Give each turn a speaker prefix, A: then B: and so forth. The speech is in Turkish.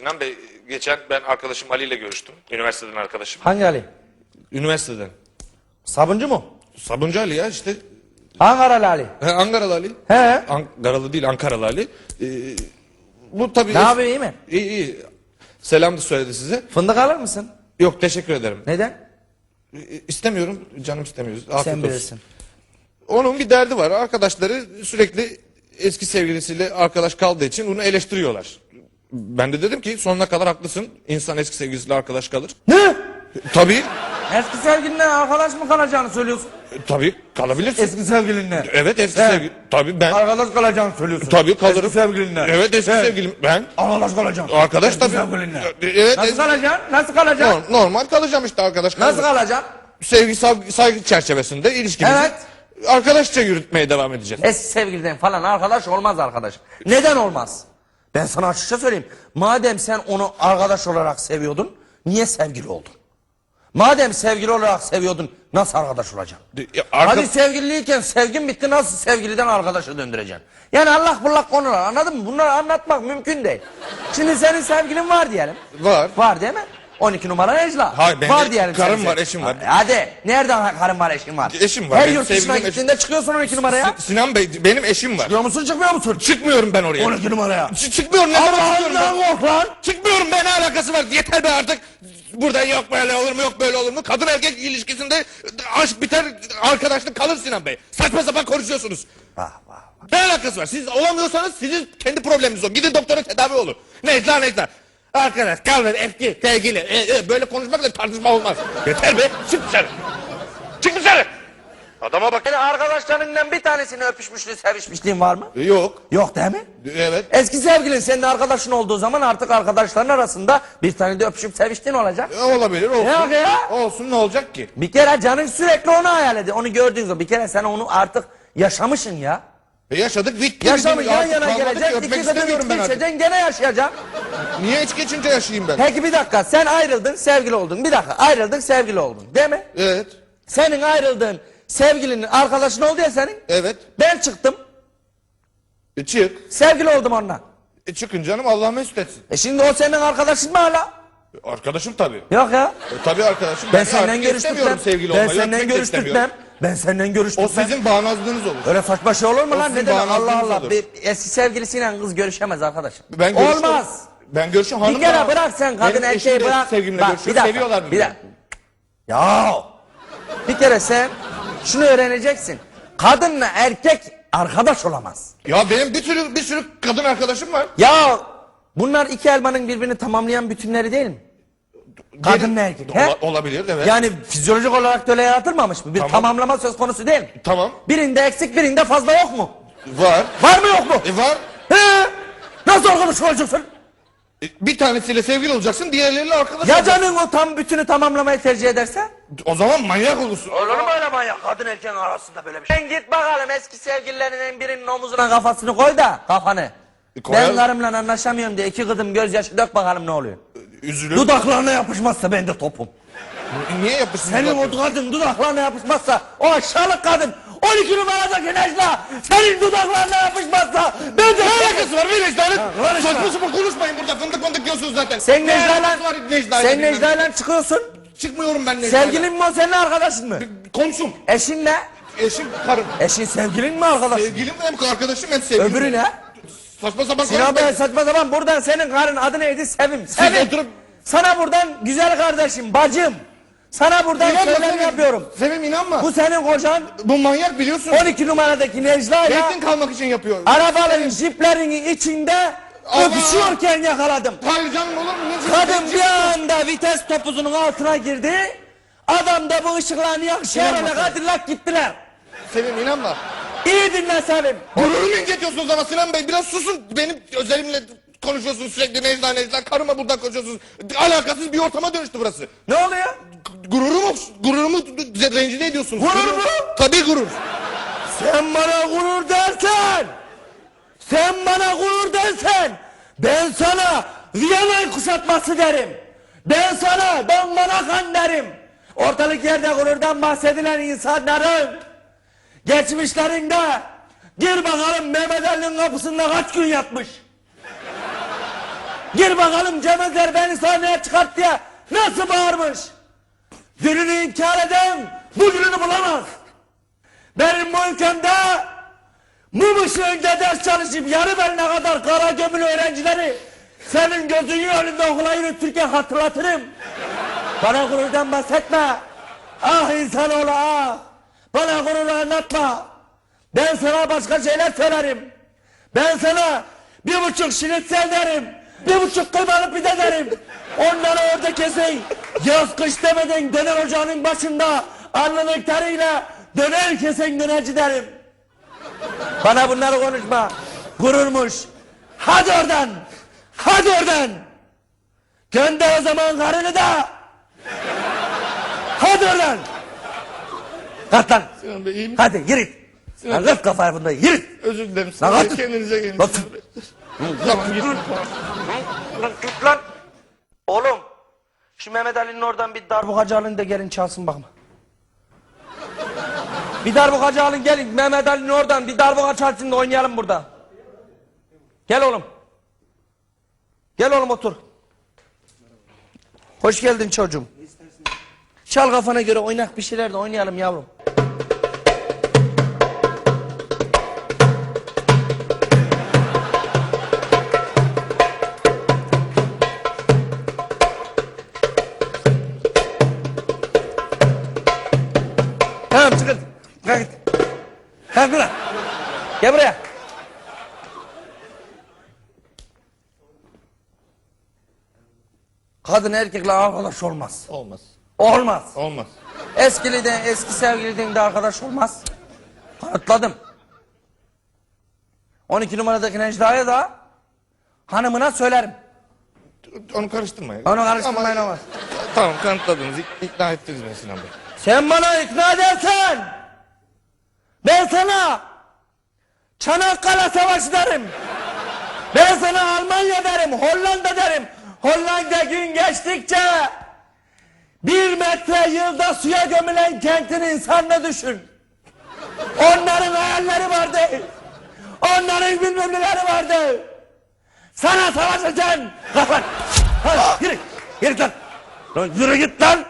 A: Sinan Bey geçen ben arkadaşım Ali ile görüştüm. Üniversiteden arkadaşım.
B: Hangi Ali?
A: Üniversiteden.
B: Sabuncu mu?
A: Sabuncu Ali ya işte.
B: Ankaralı Ali.
A: He, Ankaralı Ali.
B: He.
A: Ankaralı değil Ankaralı Ali. Ee, bu tabii...
B: Ne yapıyor iyi mi?
A: İyi iyi. Selam da söyledi size.
B: Fındık alır mısın?
A: Yok teşekkür ederim.
B: Neden?
A: İstemiyorum canım istemiyor. Afiyet
B: Sen
A: olsun.
B: bilirsin.
A: Onun bir derdi var. Arkadaşları sürekli eski sevgilisiyle arkadaş kaldığı için onu eleştiriyorlar. Ben de dedim ki sonuna kadar haklısın. İnsan eski sevgilisiyle arkadaş kalır.
B: Ne?
A: Tabii.
B: Eski sevgilinle arkadaş mı kalacağını söylüyorsun?
A: Tabii kalabilirsin.
B: Eski sevgilinle.
A: Evet eski
B: He.
A: sevgili. Tabii ben.
B: Arkadaş kalacağını söylüyorsun.
A: Tabii kalırım.
B: Eski sevgilinle.
A: Evet eski
B: He.
A: sevgilim. Ben.
B: Arkadaş kalacaksın.
A: Arkadaş
B: Eski
A: tabii.
B: sevgilinle.
A: Evet.
B: Nasıl kalacaksın? Nasıl kalacaksın?
A: Norm- Normal kalacağım işte arkadaş.
B: Nasıl
A: kalacağım.
B: kalacaksın?
A: Sevgi saygı, saygı çerçevesinde ilişkimizi
B: Evet.
A: arkadaşça yürütmeye devam edeceğiz.
B: Eski sevgiliden falan arkadaş olmaz arkadaş. Neden olmaz? Ben sana açıkça söyleyeyim. Madem sen onu arkadaş olarak seviyordun, niye sevgili oldun? Madem sevgili olarak seviyordun, nasıl arkadaş olacaksın?
A: Ya, arka-
B: Hadi sevgiliyken sevgin bitti nasıl sevgiliden arkadaşa döndüreceksin? Yani Allah bullak konular anladın mı? Bunları anlatmak mümkün değil. Şimdi senin sevgilin var diyelim.
A: Var.
B: Var değil mi? 12 numara Necla.
A: Hayır, benim
B: var diyelim.
A: karım var, eşim var.
B: Hadi. Nereden karım var, eşim var?
A: Eşim var,
B: Her
A: benim
B: yurt dışına
A: sevgilim,
B: gittiğinde çıkıyorsun 12 numaraya.
A: Si- Sinan Bey benim eşim var.
B: Çıkıyor musun çıkmıyor musun?
A: Çıkmıyorum ben oraya.
B: 12 numaraya.
A: Ç- çıkmıyorum ne zaman çıkıyorum ben?
B: Allah'ından kork lan.
A: Çıkmıyorum ben ne alakası var? Yeter be artık. Burada yok böyle olur mu yok böyle olur mu? Kadın erkek ilişkisinde aşk biter arkadaşlık kalır Sinan Bey. Saçma sapan konuşuyorsunuz.
B: Vah vah.
A: Ne alakası var? Siz olamıyorsanız sizin kendi probleminiz o. Gidin doktora tedavi olun. Necla Necla. Arkadaş kalın eski sevgili. E, e, böyle konuşmakla tartışma olmaz. Yeter be. Çık dışarı. Çık dışarı. Adama bak.
B: Senin arkadaşlarından bir tanesini öpüşmüşlüğü, sevişmişliğin var mı?
A: Yok.
B: Yok değil mi?
A: Evet.
B: Eski sevgilin senin arkadaşın olduğu zaman artık arkadaşların arasında bir tane de öpüşüp seviştiğin olacak.
A: E, Olabilir olsun.
B: Yok ya.
A: Olsun ne olacak ki?
B: Bir kere canın sürekli onu hayal ediyor. Onu gördüğün zaman bir kere sen onu artık yaşamışsın ya.
A: E, yaşadık bitti.
B: Yaşamın
A: Bizim
B: yan yana gelecek. iki kadın içki içeceksin gene yaşayacaksın.
A: Niye içki içince yaşayayım ben?
B: Peki bir dakika sen ayrıldın sevgili oldun. Bir dakika ayrıldın sevgili oldun değil mi?
A: Evet.
B: Senin ayrıldığın sevgilinin arkadaşın oldu ya senin.
A: Evet.
B: Ben çıktım
A: E, çık.
B: sevgili oldum onunla.
A: E, çıkın canım Allah mesut etsin.
B: E şimdi o senin arkadaşın mı hala?
A: E, Arkadaşım tabii.
B: Yok ya.
A: E, tabii arkadaşım.
B: Ben
A: artık
B: senden görüştürtmem.
A: istemiyorum sevgili
B: Ben
A: olmayı.
B: senden görüştürtmem.
A: istemiyorum.
B: Ben senden
A: O
B: görüştürtmem.
A: sizin bağnazlığınız olur.
B: Öyle saçma şey olur mu
A: O
B: lan?
A: sizin
B: Ne demek
A: bağnazlığınız
B: Allah Allah.
A: olur.
B: Bir eski sevgilisiyle kız görüşemez arkadaşım.
A: Ben görüştüm.
B: Olmaz.
A: Ben görüşüm hanım
B: Bir kere bırak sen kadın
A: Benim
B: erkeği
A: eşim de
B: bırak.
A: Sevgimle
B: Bak,
A: görüşüyor. Seviyorlar
B: bir
A: birbirini.
B: dakika. Ya. Bir kere sen şunu öğreneceksin. Kadınla erkek arkadaş olamaz.
A: Ya benim bir sürü bir sürü kadın arkadaşım var.
B: Ya bunlar iki elmanın birbirini tamamlayan bütünleri değil mi? Kadınla erkek. He?
A: Ola- olabilir evet.
B: Yani fizyolojik olarak da öyle yaratılmamış mı? Bir
A: Tamam.
B: tamamlama söz konusu değil mi?
A: Tamam.
B: Birinde eksik birinde fazla yok mu?
A: Var.
B: Var mı yok mu?
A: E var.
B: He? Nasıl arkadaş olacaksın?
A: E, bir tanesiyle sevgili olacaksın, diğerleriyle arkadaş
B: Ya
A: olacaksın.
B: canın o tam bütünü tamamlamayı tercih ederse?
A: O zaman manyak olursun.
B: Olur mu öyle manyak kadın erkeğin arasında böyle bir şey? Sen git bakalım eski sevgililerinin birinin omuzuna kafasını koy da kafanı.
A: E.
B: Ben karımla anlaşamıyorum diye iki kıdım gözyaşı dök bakalım ne oluyor.
A: Üzülür.
B: Dudaklarına yapışmazsa ben de topum.
A: Niye yapışsın?
B: Senin o kadın dudaklarına yapışmazsa o aşağılık kadın 12 numaradaki Necla senin dudaklarına yapışmazsa ben de...
A: Ne alakası var be Necla'nın? Saçma sapan konuşmayın burada fındık fındık diyorsunuz zaten.
B: Sen
A: Ne
B: Necla'yla sen. Necla'yla çıkıyorsun.
A: Çıkmıyorum ben Necla'yla.
B: Sevgilin mi o senin arkadaşın mı?
A: Komşum.
B: Eşinle.
A: Eşim, karım.
B: Eşin sevgilin mi arkadaşın?
A: Sevgilim hem arkadaşım hem sevgilim.
B: Öbürü ne?
A: Saçma sapan
B: Sinan Bey saçma sapan buradan senin karın adı neydi? Sevim. Sevim.
A: oturup-
B: Sana buradan güzel kardeşim, bacım. Sana buradan
A: İnanma
B: söylem
A: Sevim.
B: yapıyorum.
A: Sevim inanma.
B: Bu
A: Bu,
B: senin kocan
A: manyak biliyorsun.
B: 12 numaradaki Necla ile
A: Zeytin kalmak için yapıyor.
B: arabaların jiplerinin içinde
A: Allah!
B: öpüşüyorken yakaladım.
A: Hayır canım olur mu? Ne
B: Kadın bir anda vites topuzunun altına girdi. Adam da bu ışıklarını yakışarak
A: İnanma sen.
B: Cadillac gittiler.
A: Sevim inanma.
B: İyi dinle Sevim.
A: Gururumu incetiyorsunuz ama Sinan Bey biraz susun. Benim özelimle konuşuyorsunuz sürekli Necla Necla. Karıma buradan konuşuyorsunuz. Alakasız bir ortama dönüştü burası.
B: Ne oluyor?
A: Gururumu, gururumu rencide ediyorsunuz.
B: Gurur mu?
A: Tabii gurur.
B: Sen bana gurur dersen, sen bana gurur dersen, ben sana Viyana kuşatması derim. Ben sana ben bana kan derim. Ortalık yerde gururdan bahsedilen insanların geçmişlerinde gir bakalım Mehmet Ali'nin kapısında kaç gün yatmış. Gir bakalım Cem Özer beni sahneye çıkart diye nasıl bağırmış. Dününü inkar eden bugününü bulamaz. Benim bu ülkemde mum ışığında ders çalışıp yarı beline kadar kara gömülü öğrencileri senin gözünün önünde okula yürütürken hatırlatırım. Bana gururdan bahsetme. Ah insanoğlu ah. Bana gururu anlatma. Ben sana başka şeyler söylerim. Ben sana bir buçuk şinitsel derim. Bir buçuk kıymalı pide derim. Onları orada keseyim. Yaz kış demeden döner ocağının başında alnının teriyle döner kesen dönerci derim. Bana bunları konuşma. Gururmuş. Hadi oradan. Hadi oradan. Gönder o zaman karını da. Hadi oradan. Kalk lan.
A: Sinan Bey iyi mi?
B: Hadi yürü. Lan kız kafayı bunda yürü.
A: Özür dilerim
B: Lan
A: Sinan Bey.
B: hadi.
A: Kendinize gelin.
B: Lan
A: Sinan Bey. Tamam git.
B: Lan. Oğlum. Şu Mehmet Ali'nin oradan bir darbukacı alın da gelin çalsın bakma. Bir darbukacı alın gelin Mehmet Ali'nin oradan bir darbuka çalsın da oynayalım burada. Gel oğlum. Gel oğlum otur. Hoş geldin çocuğum. Çal kafana göre oynak bir şeyler de oynayalım yavrum. Kalk ulan. Gel buraya. Kadın erkekle arkadaş olmaz.
A: Olmaz.
B: Olmaz.
A: Olmaz.
B: Eskiliden eski sevgiliden de arkadaş olmaz. Kanıtladım. 12 numaradaki Necla'ya da hanımına söylerim.
A: Onu karıştırma. ya.
B: Onu karıştırmayın
A: Ama-
B: olmaz.
A: Tamam kanıtladınız. ik- ikna ettiniz beni Sinan Bey.
B: Sen bana ikna edersen ben sana Çanakkale Savaşı derim. Ben sana Almanya derim, Hollanda derim. Hollanda gün geçtikçe bir metre yılda suya gömülen kentin insanını düşün. Onların hayalleri vardı. Onların bilmem neleri vardı. Sana savaşacaksın. Kalk lan. Hadi yürü. Yürü lan. Lan yürü git lan.